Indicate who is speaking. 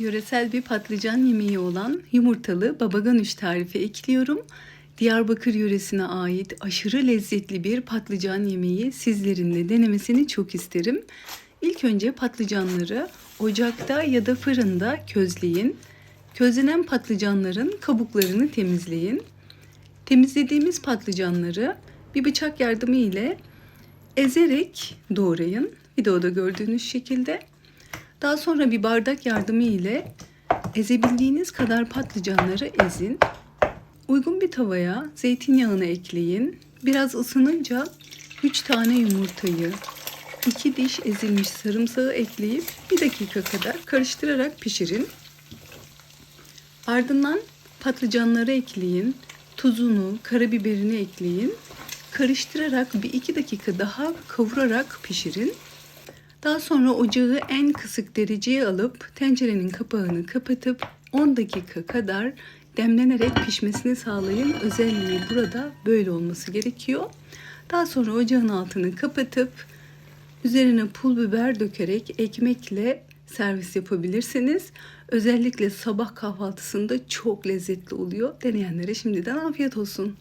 Speaker 1: Yöresel bir patlıcan yemeği olan yumurtalı babaganüş tarifi ekliyorum. Diyarbakır yöresine ait aşırı lezzetli bir patlıcan yemeği sizlerin de denemesini çok isterim. İlk önce patlıcanları ocakta ya da fırında közleyin. Közlenen patlıcanların kabuklarını temizleyin. Temizlediğimiz patlıcanları bir bıçak yardımı ile ezerek doğrayın. Videoda gördüğünüz şekilde. Daha sonra bir bardak yardımı ile ezebildiğiniz kadar patlıcanları ezin. Uygun bir tavaya zeytinyağını ekleyin. Biraz ısınınca 3 tane yumurtayı, 2 diş ezilmiş sarımsağı ekleyip 1 dakika kadar karıştırarak pişirin. Ardından patlıcanları ekleyin. Tuzunu, karabiberini ekleyin. Karıştırarak bir iki dakika daha kavurarak pişirin. Daha sonra ocağı en kısık dereceye alıp tencerenin kapağını kapatıp 10 dakika kadar demlenerek pişmesini sağlayın. Özelliği burada böyle olması gerekiyor. Daha sonra ocağın altını kapatıp üzerine pul biber dökerek ekmekle servis yapabilirsiniz. Özellikle sabah kahvaltısında çok lezzetli oluyor. Deneyenlere şimdiden afiyet olsun.